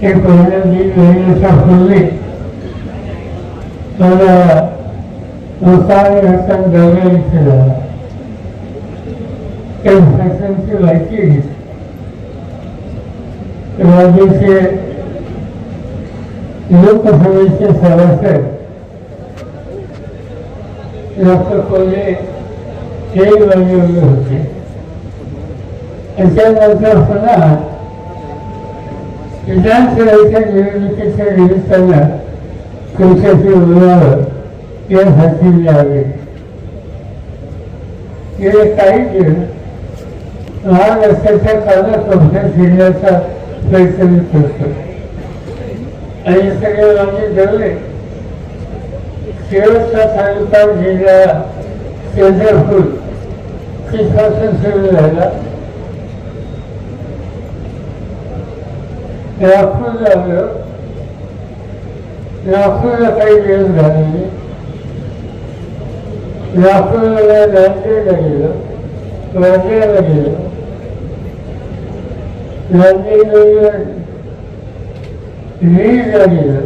केलं ते पहिल्या दीड फुलले तर उसाने घटक इथे झाला. काही फॅशनची माहिती घेतली राज्याचे लोकसभेचे सदस्य डॉक्टर कोल्हे हे माझे होते. त्याच्यानंतर पुन्हा विधानसभेच्या निवडणुकीच्या निमित्तानं तुमच्याशी बोलावं गेले काही दिवस प्रयत्न मी करतो आणि सगळे माझे जवळे शेवटचा तालुका जिल्हा चंद्रपूर शिक्षासन सुरू झाला يأخذ يأخذ كيد الغني يأخذ لنجي لجيل لنجي لجيل لنجي لجيل Yüz veriyor.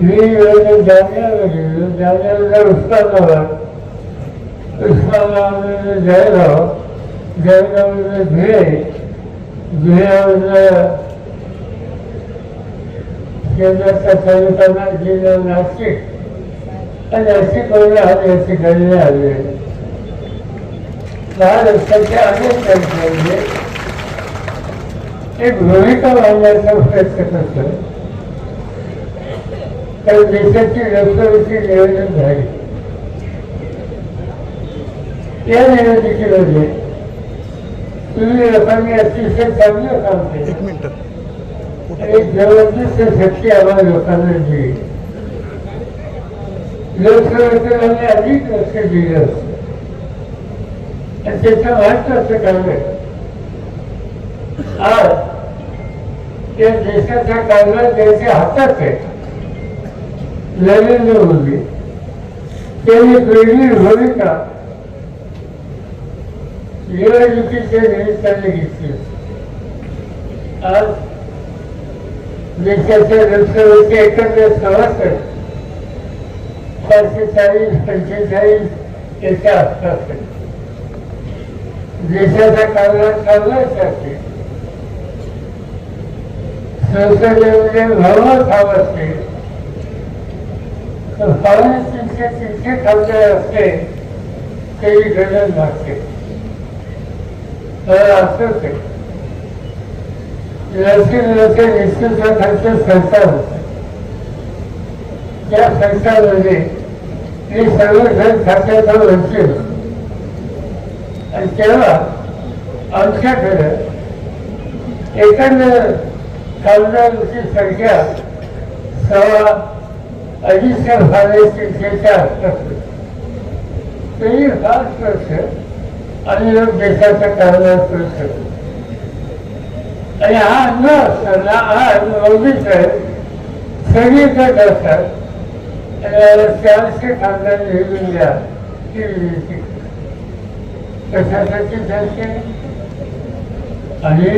Yüz veriyor, camiye veriyor. Camiyede usta da var. Ustalarımızda Zeyra, Zeyra'mızda Zürey, केंद्राचा तालुका जिल्हा नाशिक आणि नाशिकवरून आले असे गणले आले महाराष्ट्राच्या अनेक राज्यांमध्ये एक भूमिका मांडण्याचा प्रयत्न करतो देशाची लोकसभेची निवडणूक झाली या निवडणुकीमध्ये तुम्ही लोकांनी अतिशय चांगलं काम केलं एक जबरदस्त शक्ती आम्हाला लोकांना दिली आम्ही अधिक लक्ष दिलं. असतं त्याचं महत्वाचं काम आहे आज या देशाचा कारभार त्यांच्या हातात आहे. नरेंद्र मोदी त्यांनी वेगळी भूमिका निवडणुकीच्या निमित्ताने घेतली. आज देशाच्या लोकसभेचे एकत्र सभासद चाळीस पंचेचाळीस देशाचा कारभार संसदेमध्ये असते. तर पावणे तीनशे तीनशे खासदार असते तरी गरज लागते तर असंच त्या सरकारमध्ये मी सर्वजण खात्याचा वंचित होतो. आणि तेव्हा आमच्याकडे एकंदर खासदारांची संख्या सव्वा अडीचशे फायदेशीरच्या आसपास असतात तरी पाच वर्ष आणि लोक देशाच्या कारभार करू शकतो आणि हा अन्न असताना हा मोदी साहेब सगळीकडे असतात. आणि चारशे खासदार निवडून द्या ती विनंती कशासाठी चालते आणि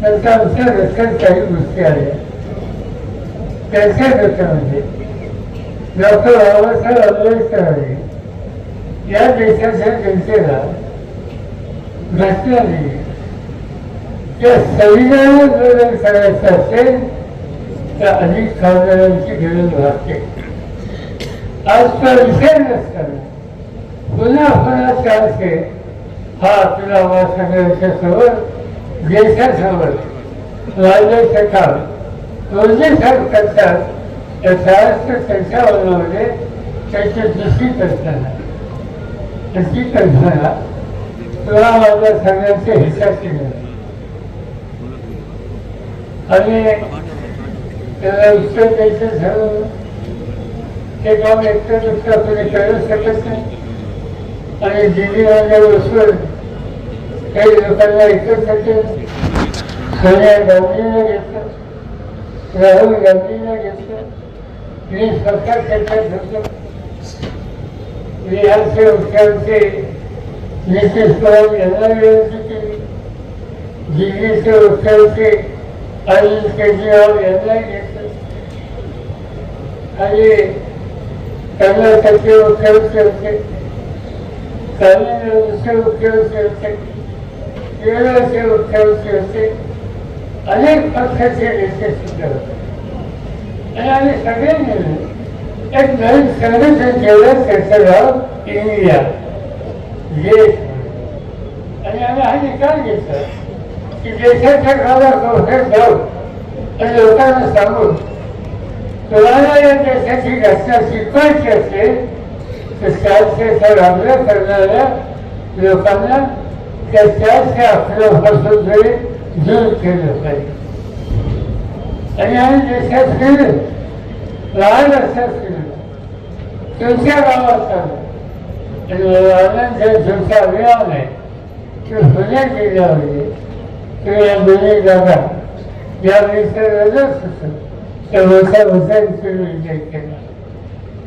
नंतर आमच्या रस्त्यात काही गोष्टी आल्या त्यांच्या गटामध्ये डॉक्टर बाबासाहेब आंबेडकर आहे त्या देशाच्या जनतेला घटनाने त्या संविधानात बदल करायचा असेल तर अनेक खासदारांची गरज भासते. आजचा विषय नसताना पुन्हा पुन्हा चान्स आहे हा आपला आवाज सगळ्यांच्या समोर देशासमोर राज्याचं काम दोन्ही साहेब करतात त्या महाराष्ट्र त्यांच्या वनामध्ये त्याची दुसरी करताना नक्की कल्पना तुला माझ्या सांगण्याचे हिसाब केले आणि त्याला उत्तर द्यायचं झालं. ते काम एकटं दुसरं कोणी करू शकत नाही आणि दिल्लीमध्ये बसून काही लोकांना एकत्र सोनिया गांधीला घेतलं. राहुल गांधीला घेतलं. मी स्वतः त्याच्यात धरलं बिहारचे मुख्यमंत्री नितीश कुमार यांना विनंती केली दिल्लीचे मुख्यमंत्री अरविंद केजरीवाल यांना घेतलं आणि कर्नाटकचे मुख्यमंत्री होते तामिळनाडूचे मुख्यमंत्री होते केरळचे मुख्यमंत्री होते अनेक पक्षाचे नेते सुद्धा होते. आणि आम्ही सगळे मिळून एक नवीन संघटन केलं त्याचं इंडिया देश आणि आम्ही हा निकाल घेतला. की देशाच्या कामात जाऊ आणि लोकांना सांगून तुम्हाला या देशाची घटना शिकवायची असेल तर शासनाचा वापर करणाऱ्या लोकांना त्या शासनाच्या आपल्यापासून जरी दूर केलं पाहिजे. आणि आम्ही देशात गेलो. लहान असतात तुमच्या गावात आणि आनंद तुमचा अभिमान आहे. की पुणे जिल्ह्यामध्ये किंवा या दोन्ही जागा. या विषयाला होतं त्या मोठ्या हुसेनचे विजय केला.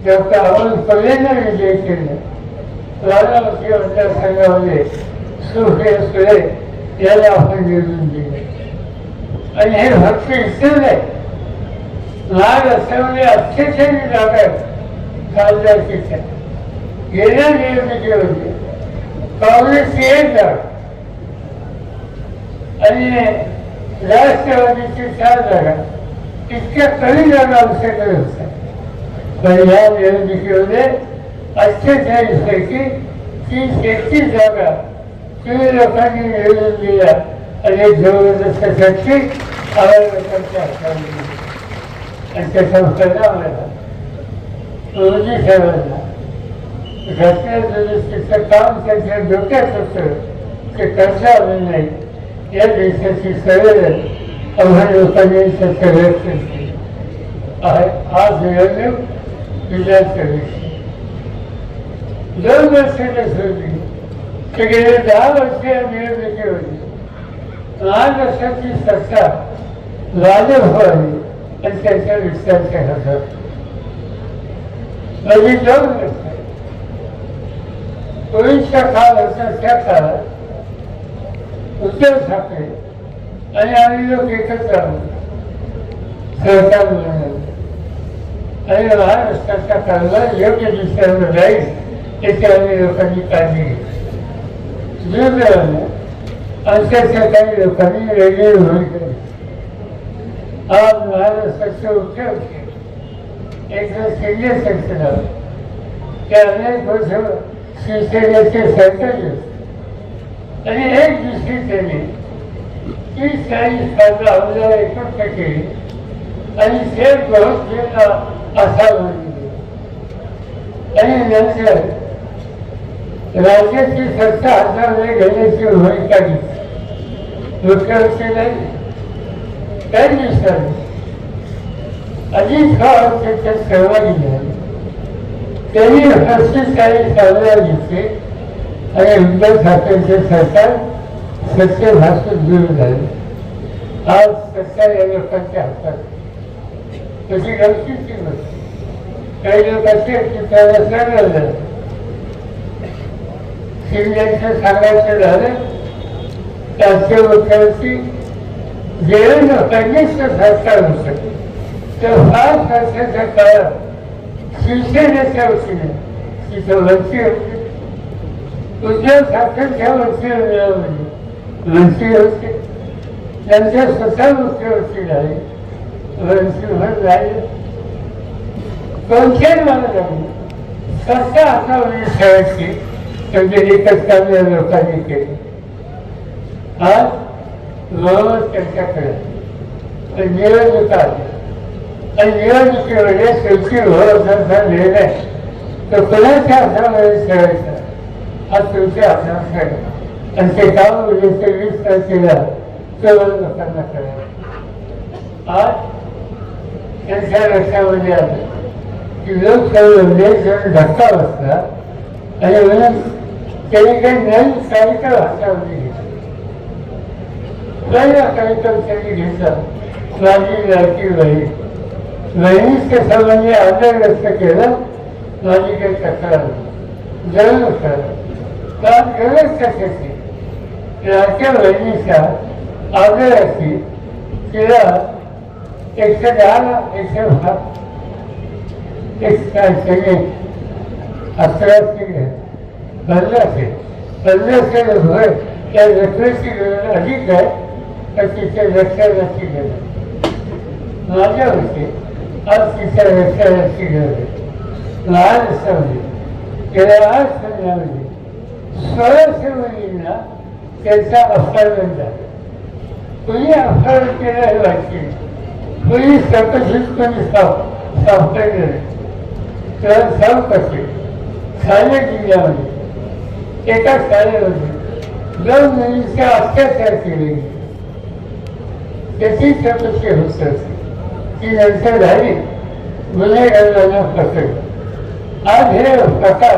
डॉक्टर अमोल पलेनं विजय केला. बारामती मतदारसंघामध्ये सुप्रिया सुळे याला आपण निवडून दिले. आणि हे फक्त इथं नाही लहान असल्यामुळे अत्यंत जागा खासदारकीच्या गेल्या निवडणुकी होते म्हणजे. काँग्रेसची एक जागा आणि राष्ट्रवादीची चार जागा इतक्या कमी जागा आमच्याकडे होत्या पण या निवडणुकीमध्ये अठ्ठेचाळीस पैकी तीस एकतीस जागा तुम्ही लोकांनी निवडून दिल्या. आणि जबरदस्तीसाठी आम्हाला लोकांच्या हाताने दिली. आणि त्याचा परिणाम झाला मोदी साहेबांना घटना दुरुस्तीचं काम त्यांच्या डोक्यात होतं ते करता आलं नाही या देशाची सवय आम्हा लोकांनी त्याचं व्यक्त केली आहे आज निवडणूक विधानसभेची दोन वर्षाला सोडली ते गेले दहा वर्ष या निवडणुकी होती लहान वर्षाची सत्ता लालू व्हावी आणि त्यांच्या विस्तारच्या हातात म्हणजे दोन वर्ष कोविडचा काळ होता त्या काळात उद्धव ठाकरे आणि आम्ही लोक एकत्र आलो सरकार आणि महाराष्ट्राच्या काळाला योग्य दिशेवर जाईल याची आम्ही लोकांनी काळजी घेतली दुर्दैवाने आमच्याच्या काही लोकांनी वेगळी भूमिका घेतली. आज महाराष्ट्राचे मुख्यमंत्री एकनाथ शिंदे सरकार ते अनेक वर्ष शिवसेनेचे सरकार होते आणि एक दिवशी त्यांनी तीस चाळीस खासदार आमदार एकत्र केले आणि सेफ बहुत केला असा म्हणले आणि नंतर राज्याची सत्ता हातामध्ये घेण्याची भूमिका घेतली मुख्यमंत्री नाही। काही दिवसांनी अजित पवार त्याच्यात सहभागी झाले त्यांनी पस्तीस काही आमदार घेतले आणि उद्धव ठाकरेंचे सरकार सत्य भाषेत दूर झाले आज सरकार या लोकांच्या हातात तशी गमतीची गोष्ट काही लोक असे की त्याला सरळ झालं शिंदेचं सांगायचं झालं राष्ट्रीय मुख्यमंत्री देवेंद्र फडणवीसचं सरकार होतं तर फार वर्षाच्या काळात शिवसेनेच्या वतीने तिथं मंत्री होते. उद्धव ठाकरेच्या वतीने मंत्री होते. त्यांच्या स्वतः मुख्यमंत्री झाले मंत्रीभर झाले कोणत्याही मला लागले सत्ता म्हणजे शाळेची म्हणजे एकच कामे लोकांनी केली. आज गौरव त्यांच्याकडे. निवडणूक आली आणि निवडणुकीमध्ये शेवटी जर निर्णय तर कोणाच्या हातामध्ये ठेवायचा हा तुमच्या हातात खेळ आणि ते काम म्हणजे ते वीस तारखेला सर्व लोकांना करायचं आज त्यांच्या लक्षामध्ये आलं की लोक काही म्हणजे जर धक्का बसला आणि म्हणून त्यांनी काही नवीन कार्यक्रम हातामध्ये घेतला पहिला कार्यक्रम त्यांनी घेतला माझी लाडकी बहीण बहिणीच्या संबंधी आदर व्यक्त केला माझी काही तक्रार नाही. जरूर करा कारण गरज कशाची लाडक्या बहिणीचा आदर तिला एकशे दहा एकशे दहा एक काय सगळे अकराशे पन्नासशे होय त्या रकमेची गरज अधिक आहे तर तिच्या रक्षणाची गरज माझ्या मते आज तिच्या रक्षणाची गरज लहान असताना गेल्या आठ महिन्यामध्ये सोळाशे त्यांचा अपहरण झाला. कुणी अपहरण केलं हे वाटते नाही. कुणी चौकशीत कोणी साप सापडलं नाही तर साव कसे? ठाणे जिल्ह्यामध्ये एका शाळेमध्ये दोन मुलींचे अत्याचार केले. गेले. त्याची चौकशी होत असते ती नंतर झाली. गुन्हेगारांना पकडलं आज हे प्रकार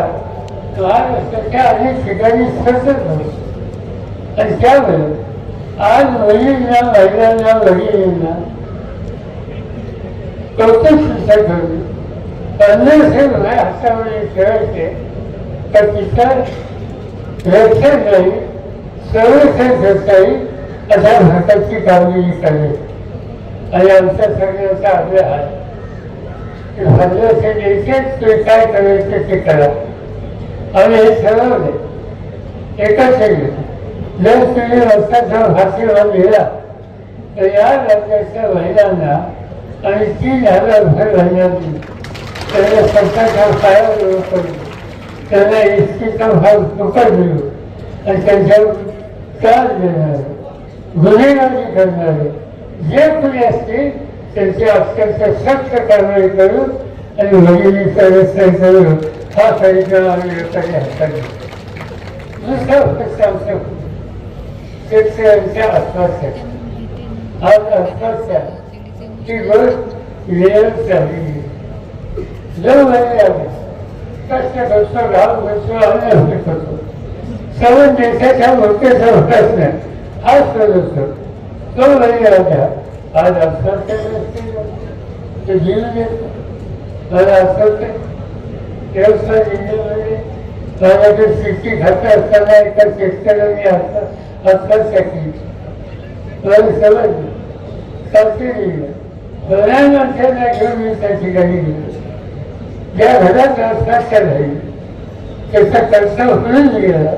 महाराष्ट्राच्या अनेक ठिकाणी सतत होते आणि त्यामुळे आज मुलींना महिलांना भगिनींना कौतुक शिक्षा करून पन्नास हे रुपये हातामध्ये ठेवायचे. तर तिथं व्यवसाय नाही. संरक्षण करता येईल अशा भारताची कामगिरी करणे आणि आमच्या सगळ्यांचा आग्रह आहे की भरल्याचे ते काय करायचे ते करा आणि हे ठरवले एकच आहे जर तुम्ही रस्त्याचा भाषेवर लिहिला तर या राज्याच्या महिलांना आणि तीन हजार भर घालण्याची त्यांना सरकारच्या पायावर पडली त्यांना इतकीचा भाग फुकट मिळू आणि त्यांच्यावर त्रास देणार गुन्हेगारी करणारे. जे कोणी असतील त्यांचे अक्षरशः सक्त कारवाई करू आणि भगिनीचा व्यवसाय करू हा कार्यक्रम आम्ही लोकांनी हातात दुसरा पक्ष शेतकऱ्यांच्या आत्महत्या. आज आत्महत्या ती गोष्ट वेळ झाली. आली कष्ट करतो गाव करतो आणि करतो. सर्व देशाच्या मोठ्या विकास नाही हाच करत असतो तो वेळ आल्या आज आत्महत्या ते जीवन येतो मला आठवते व्यवसाय जिल्ह्यामध्ये माझ्याकडे शेती खाते असताना एका शेतकऱ्याने आता आत्महत्या केली सलग समजलं चालते गेलं प्रधानमंत्र्यांना घेऊन मी त्या ठिकाणी गेलो ज्या घरात आत्महत्या झाली त्याचा खर्च होऊन गेला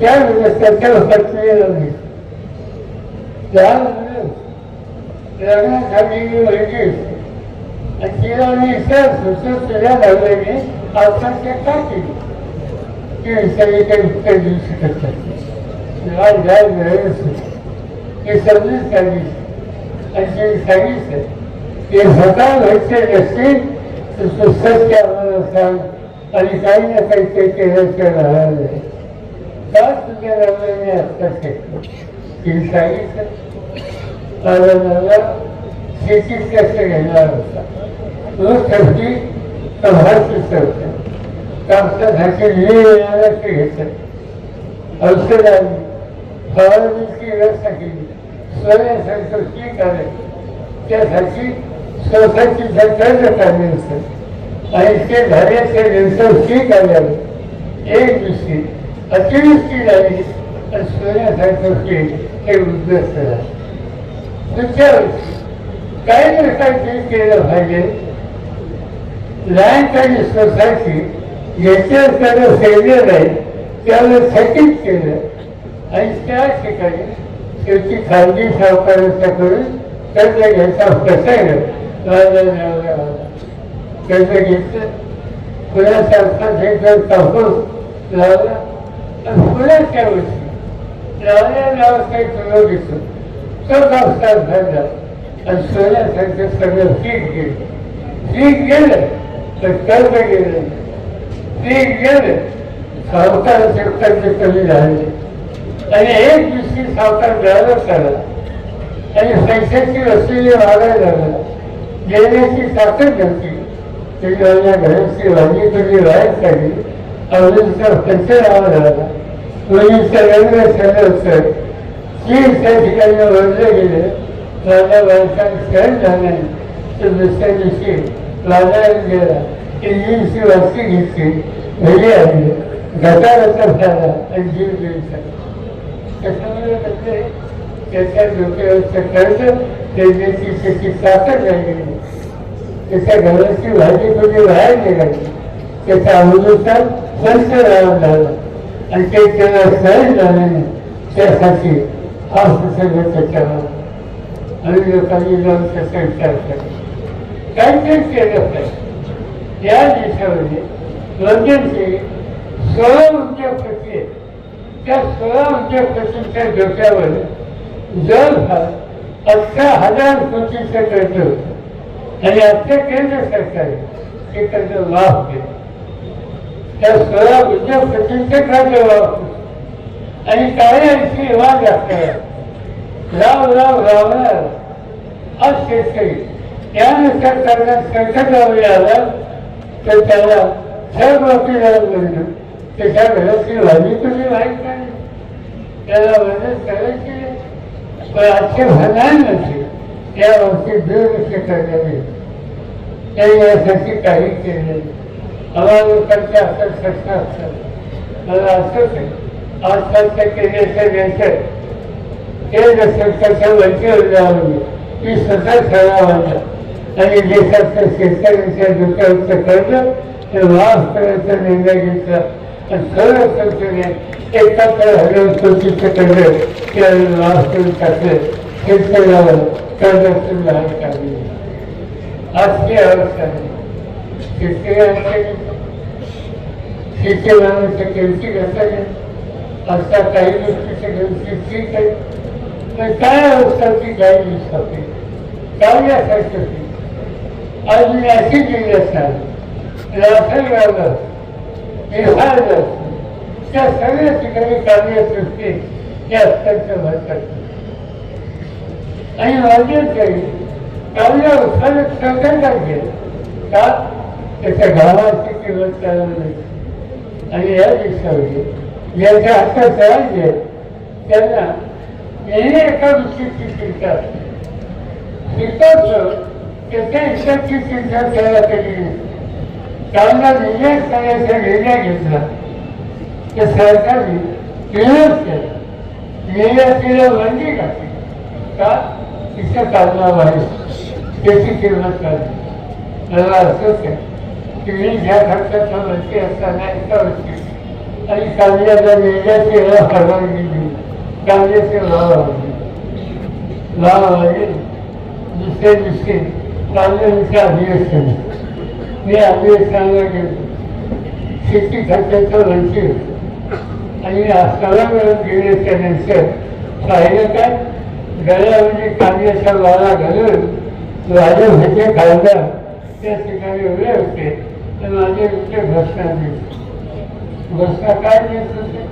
त्यावेळेस त्याच्या पत्नीला मी त्यामुळे लग्न झालेली मुलगी आणि तिला मी इतर सुचून तुझ्या नवऱ्याने आत्महत्या केली ती काही उत्तर देऊ शकत नाही आज जाय वेळेस समजून सांगितलं आणि ते सांगितलं ते स्वतः व्हायचे नसतील तर आणि काही ना काही ते केल्याशिवाय राहणार नाही का तुझ्या नवऱ्याने आत्महत्या केली तिने सांगितलं माझा नवरा शेतीत घेणार होता. तो शेवटी सभाशीच होता. कापसासाठी लिहिण्याला ते फवारणीची त्यासाठी स्वतःची असतं आणि ते झाल्याच्यानंतर आल्यावर एक दिवशी अतिवृष्टी झाली आणि सोन्यासारखं पीक हे उद्ध्वस्त झालं. दुसऱ्या काही ना केलं पाहिजे. लँड आणि सोसायटी याच्याकडे फेल्युअर आहे त्यावेळेस थकीत केलं. आणि त्या ठिकाणी त्याची खाजगी सावकारांच्याकडून कर्ज घ्यायचा प्रसंग माझ्या नवऱ्याला कर्ज घेतलं पुण्यासारखा जर कापूस लावला. आणि पुण्याच्या वर्षी लावल्या लावत काही तुला दिसत तो कापसात भरला आणि सोन्यासारखं सगळं सीट गेलं सीट गेलं तर कर्ज गेलं सीट गेलं सावकाराचे कर्ज कमी झाले आणि एक दिवशी सावकार द्यायला झाला आणि पैशाची असलेली वागाय झाला देण्याची ताकद नव्हती त्याची माझ्या घराची वाजी तुझी राहत काढली अवधीचा खर्च लावा लागला मुलीचं सगळं झालं होतं त्या ठिकाणी वळलं गेले राजा वयसात सहन झाले तर दुसऱ्या दिवशी राजा गेला इंजिनची वासी घेतली घरी आली गटाराचा झाला आणि जीव द्यायचा त्याच्यामुळे म्हणजे त्याच्या डोक्यावरचं कर्ज त्याची त्याची ताकद झाली त्याच्या घराची भाजी थोडी बाहेर निघाली त्याचा अमृता संत राहून झाला आणि ते त्याला सहन झाल्याने त्यासाठी हा त्याच्यावर आणि लोकांनी जाऊन त्याचा विचार केला काहीतरी केलं पाहिजे या देशामध्ये लंडनचे सोळा उद्योगपती त्या सोळा उद्योगपतींच्या डोक्यावर जवळपास अठरा हजार कोटीचं कर्ज होतं आणि आजच्या केंद्र सरकारने ते कर्ज माफ केलं त्या सोळा उद्योगपतींचे कर्ज माफ केलं आणि काही ऐंशी वाद असतात राव राव रावणार आज शेतकरी. त्यानुसार त्यांना संकट लावले आलं तर त्याला सर्व आपल्याला म्हणणं त्याच्या घराची व्हावी तुम्ही माहीत नाही. त्याला मदत करायची पण आजचे भनान नसे त्या बाबतीत दुर्लक्ष करण्यात त्यांनी यासाठी काही केले आम्हाला लोकांचे असं प्रश्न असतात. मला असंच आहे. आजकाल आजकालच्या केंद्राच्या नंतर केंद्र सरकारच्या वरती जावं ती स्वतः ठरावायला आणि देशातल्या शेतकऱ्यांच्या डोक्यावरचं कर्ज हे माफ करायचा निर्णय घेतला आणि सर्व सरकारने एकाहत्तर हजार कोटीचं कर्ज त्यावेळी माफ करून टाकलं शेतकऱ्यावर कर्जातून लहान काढली आज ती अवस्था आहे शेतकऱ्यांच्या शेती मालाच्या किमती घातल्या आता काही गोष्टीच्या किमती ठीक आहे. तर काय अवस्था ती काही दिसते काय यासाठी? होती आज मी अशी केली असणार राफेल गावलं बिहार त्या सगळ्या ठिकाणी कार्यसृष्टी हे अत्यंत महत्वाची आणि माझ्याच काही काव्य उत्पादक संकटात गेलं का? त्याच्या गावाची किंमत त्याला नाही. आणि या दिवसावर ज्यांच्या हातात राहिले त्यांना नेहमी एका गोष्टीची चिंता असते. त्याच्या हिशाची चिंता त्याला केली नाही. त्यांना निर्णय करायचा निर्णय घेतला. तर सरकारने विरोध केला. निर्यातीला बंदी घातली का? तिचं कारणाव आहे त्याची किंमत काढली. मला असंच आहे की मी ज्या खर्चाचा वरती असताना एका वर्षी आणि कांद्याचा निर्याती याला परवानगी दिली कांद्याचे भाव वाढले भाव वाढले दुसऱ्या दिवशी कांद्याचं अधिवेशन मी अधिवेशनाला गेलो शेती खर्चाचं वंचित आणि स्थळावर गेल्याच्यानंतर पाहिलं काय गळ्यामध्ये कांद्याचा वारा घालून माझे भजे खासदार त्या ठिकाणी उभे होते तर माझे इथे घोषणा दिली घोषणा काय देत होते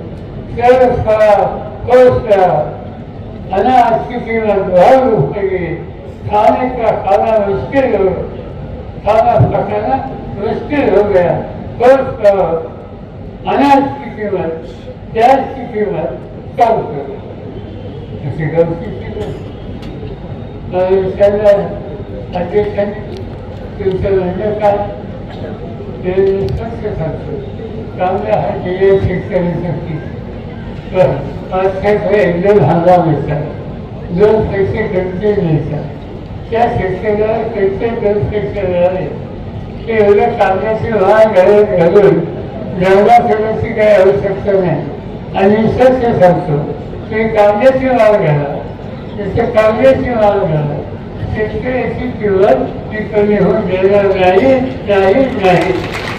तरच करा अनाज की कीमत बहुत रुपये खाने का खाना मुश्किल हो खाना पकाना मुश्किल हो गया तोच करो अनाज की कीमत प्याज की कीमत कम करो अशी गमती त्यांना अध्यक्षांनी तुमचं म्हणणं काय ते सत्य सांगतो चांगल्या हा जे शेतकऱ्यांसाठी. पण पाचशे एकदम हंगाम मिळतात. जो पैसे गणते मिळतात. त्या शेतकऱ्याला पैसे दोन पैसे ते एवढं कामाची वाहन घालून घालून जंगला करण्याची काही आवश्यकता नाही. आणि सत्य सांगतो ते कांद्याची वाढ घाला. त्याच्या कांद्याची वाढ घाला. शेतकऱ्याची किंमत ती कमी होऊन देणार नाही नाही.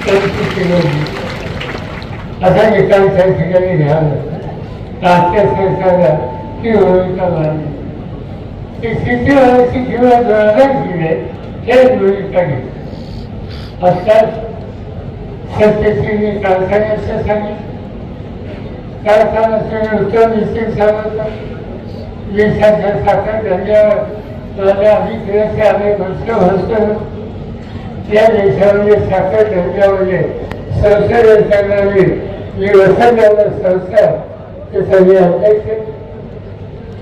नाही त्यांची किंमत असा निकाल त्या ठिकाणी घ्यावा आजच्या सरकारला ती भूमिका मानली ती किती शेतीवाल्याची किंवा वाढायची नाही हेच भूमिका घेतली आजकाल सत्याची कारखान्याचं सांगितलं कारखान्याचं उत्तर निश्चित सांगितलं विसाच्या साखर धंद्यावर आम्ही तिथे आम्ही बसलो असतो त्या देशामध्ये साखर धंद्यामध्ये संस्कार करणारी जी वसंत संस्था ते सगळे अध्यक्ष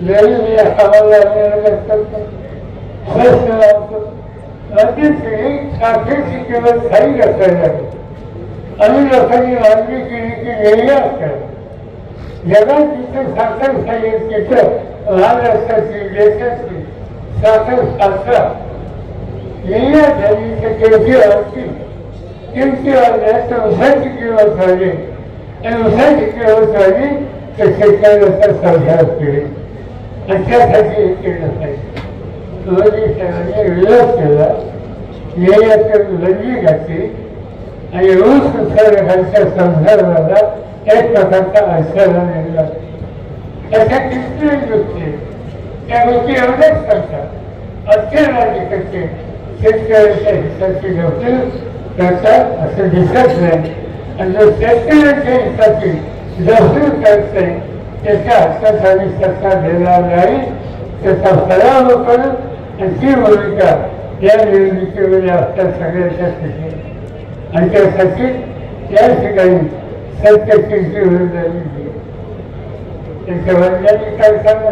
जरी मी आम्हाला स्वस्त लावतो अगदीच एक साखरेची किंमत आणि लोकांनी मागणी केली की असतात. जगात साखर तिथं देशाची साखर शास्त्र वेगळ्या झाली तर किमती वाढतील किमती वाढल्या तर उसाची किंमत वाढली आणि उसाची किंमत वाढली तर शेतकऱ्याचा संसार केले आणि त्यासाठी हे केलं पाहिजे मोदी साहेबांनी विरोध केला याच्यातून बंदी घातली आणि ऊस उत्पादकांच्या संदर्भाला एक प्रकारचा आश्रय मिळाला अशा कितीतरी गोष्टी त्या गोष्टी एवढ्याच करतात अत्यंत शेतकऱ्याच्या हिताची नोकरी करतात असं दिसत नाही. आणि जो शेतकऱ्याच्या हिताची नोकरी करते त्याच्या हातात आम्ही सरकार देणार नाही. त्याचा सराव करू आणि ती भूमिका या निवडणुकीमध्ये असतात सगळ्यांच्या तिथे आणि त्यासाठी त्या ठिकाणी सत्याची झाली त्यांच्या वडिलांनी काय सांग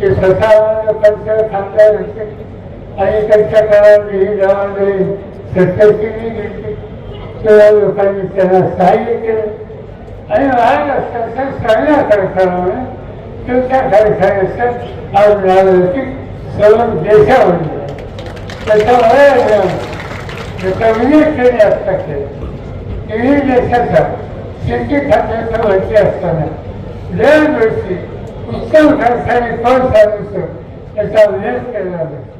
ते स्वतः लोकांचं खासदार होते. आणि त्यांच्या काळात ही जबाबदारी सत्याची घेतली तेव्हा लोकांनी त्यांना सहाय्य केलं. आणि लहान असताना चांगल्या कार्यक्रमाने तुमच्या कारखान्याचं आज राजनैतिक सर्व देशामध्ये. त्याच्यामुळे त्याचा केले असता तिन्ही देशाचा शेती खात्याचं वरती असताना दरवर्षी उत्तम कारखाने कोण चालवतो त्याचा उल्लेख केला जातो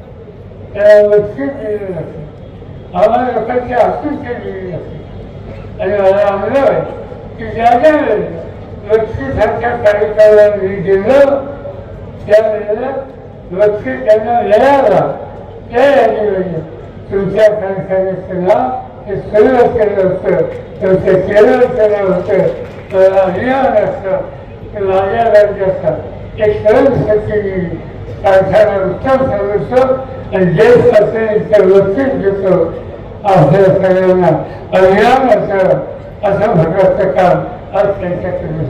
त्याला लक्ष दिलेलं असतं आम्हाला लोकांची आकृती दिलेली असते आणि मला आम्हाला आहे की ज्या ज्या वेळेला लक्ष्मीसारख्या कार्यक्रमाला मी गेलो त्यावेळेला लक्ष्मी त्यांना मिळाला त्या यादीमध्ये तुमच्या कारखान्याचं नाव हे सर्व केलं होतं आणि देश सगळ्यांना असं काम आज त्यांच्याकडे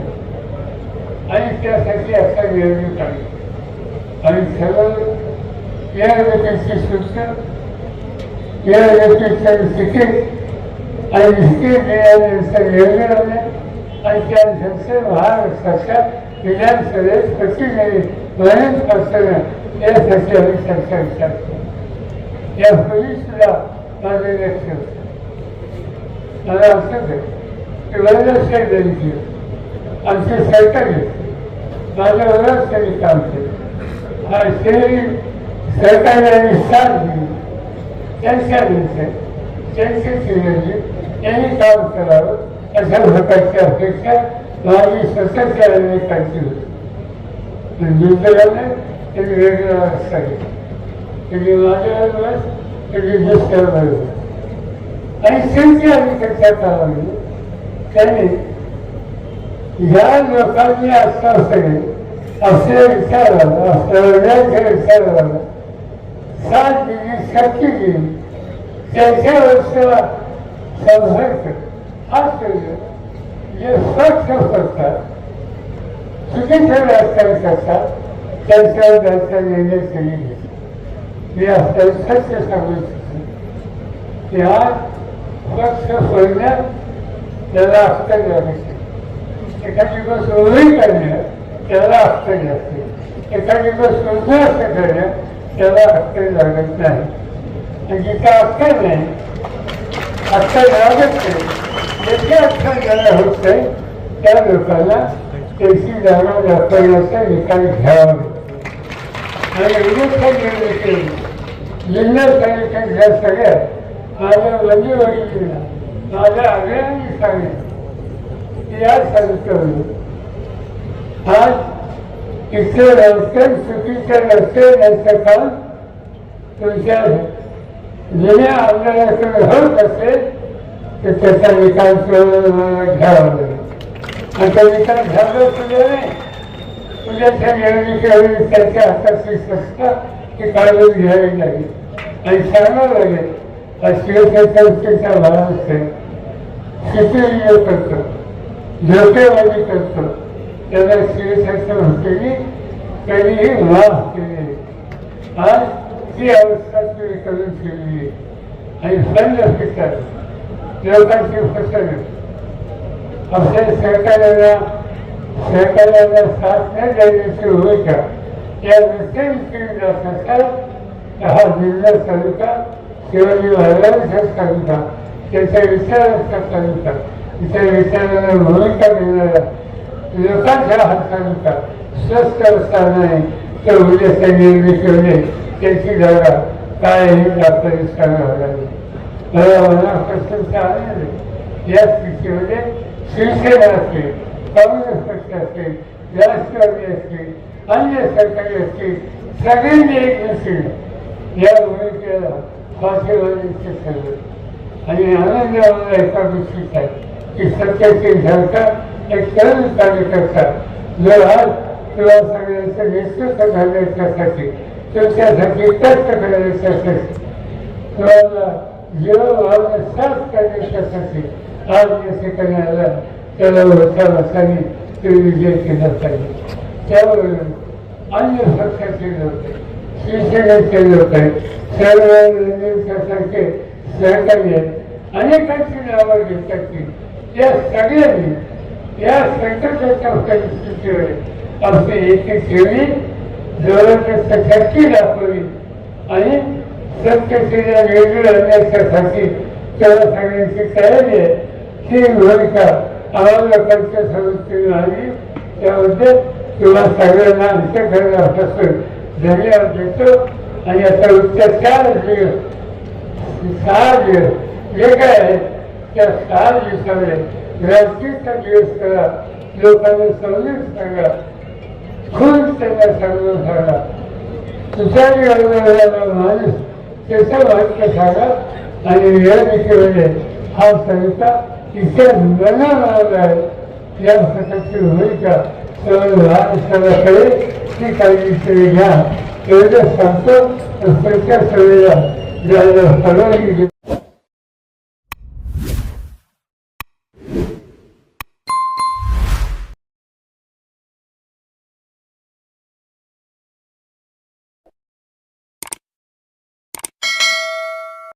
आणि त्यासाठी असा नियोजन काढलं आणि सर्व या व्यक्तीची सूचना या व्यक्तीचं तिकीट आणि तिकीट आणि त्यानंतर महाराष्ट्राच्या विधानसभेत प्रतिनिधी म्हणून असताना यासाठी आम्ही चर्चा विचार केला यापूर्वी सुद्धा माझं लक्ष होतं मला असं आहे की वरदक्षिण द्यायची आमचे सरकार माझ्या वरच त्यांनी काम केलं हा शहरी सरकारने साथ दिली त्यांच्या दिवसात त्यांची केलेली त्यांनी काम करावं अशा प्रकारची अपेक्षा माझी स्वतःच्या अनेकांची होती दुसऱ्याने एक वेगळं रस्ता घेतला त्यांनी माझ्याबरोबर त्यांनी दुसऱ्याबरोबर आणि शेवटी आम्ही चर्चा कालामध्ये त्यांनी ह्या लोकांनी आश्वासने असल्या विचाराला असल्या वर्गाच्या विचाराला साथ दिली शक्ती दिली त्यांच्या वर्षाला संघर्ष हा केलं जे स्वच्छ करतात चुकीचं राजकारण करतात त्यांच्यावर त्यांचा निर्णय केली घेतला मी आपल्याला सत्य सांगू इच्छितो की आज पक्ष सोडण्यात त्याला अक्कल लागते एखादी गोष्ट उभी करण्यात त्याला अक्कल लागते एखादी गोष्ट उद्ध्वस्त करण्यात त्याला अक्कल लागत नाही. आणि जिथं अक्कल नाही. अक्कल लागत नाही. म्हणजे जिथे अक्कल ज्याला होत नाही त्या लोकांना त्याची जागा दाखवण्याचा निकाल घ्यावा आणि विरुद्ध निर्णय जिल्हा तालुक्यात ह्या सगळ्या माझ्या वडील वडील माझ्या आग्रहाने सांगितलं या संस्थेमध्ये आज इथे रस्ते चुकीचे रस्ते याचं काम तुमच्या जुन्या आमदाराकडे होत असेल तर त्याचा निकाल घ्यावा लागेल. आणि तो निकाल झाला सुद्धा नाही उद्याच्या वेळी त्यांच्या हातात ती ते काढून घ्यावी लागेल आणि सांगावं लागेल हा शिवसेनेचा भाग असेल शेती करतो झोपेवाजी करतो त्याला शिवसेनेचं म्हणतेली कधीही माफ केलेली आज ती अवस्था तुम्ही करून ठेवली आणि बंद फिरतात लोकांची फसवणूक असे सहकार्याला सहकार्याला साथ न देण्याची भूमिका. या रस्त्याने जात असाल तर हा जिल्हा तालुका शिवाजी महाराजांचा तालुका त्याच्या विचारांचा तालुका. तिच्या विचारांना भूमिका देणारा लोकांचा हा तालुका स्वस्त असताना नाही तर निर्मिती करणे त्याची जागा काय हे डॉक्टर सांगावं लागेल मला मनापासून आनंद या स्थितीमध्ये शिवसेना असतील काँग्रेस पक्ष असतील राष्ट्रवादी असतील अन्य सरकारी असतील सगळ्यांनी एक नसेल या भूमिकेला फाशीवादीचे ठरलं आणि आनंद मला एका गोष्टीचा आहे की सत्याचे सरकार एक तरुण कार्यकर्ता जो आज किंवा सगळ्यांचं नेतृत्व घालण्याच्यासाठी तुमच्यासाठी कष्ट करण्याच्यासाठी तुम्हाला जीवभावना साफ करण्याच्यासाठी आज जसे करण्याला त्याला वरच्या वर्षांनी ते विजय केला पाहिजे. त्याबरोबर अन्य पक्षाचे लोक शिवसेनेचे लोक आहेत सर्व रंजनसारखे सहकारी आहेत. अनेकांची नावं घेतात की या सगळ्यांनी या संकटाच्या परिस्थितीवर आपली एकी ठेवली जवळच्या शक्ती दाखवली आणि सत्यतेला वेगळं आणण्याच्यासाठी त्याला सांगण्याची तयारी आहे. ही भूमिका आम्हाला लोकांच्या समस्येने आली त्यामध्ये किंवा सगळ्यांना अंत्यकरणापासून धन्यवाद देतो आणि आता उत्तर चार दिवस सहा दिवस जे काय आहे? त्या सहा दिवसामध्ये रात्रीचा दिवस करा लोकांना समजून सांगा. खूप त्यांना समजून सांगा. तुषारी वर्गाला माणूस त्याचं वाक्य सांगा. आणि निवडणुकीमध्ये हा संहिता इतिहास बनवणार आहे. या प्रकारची भूमिका सर्व ती काळजी तरी घ्या. एवढं सांगतो तर पुढच्या सभेला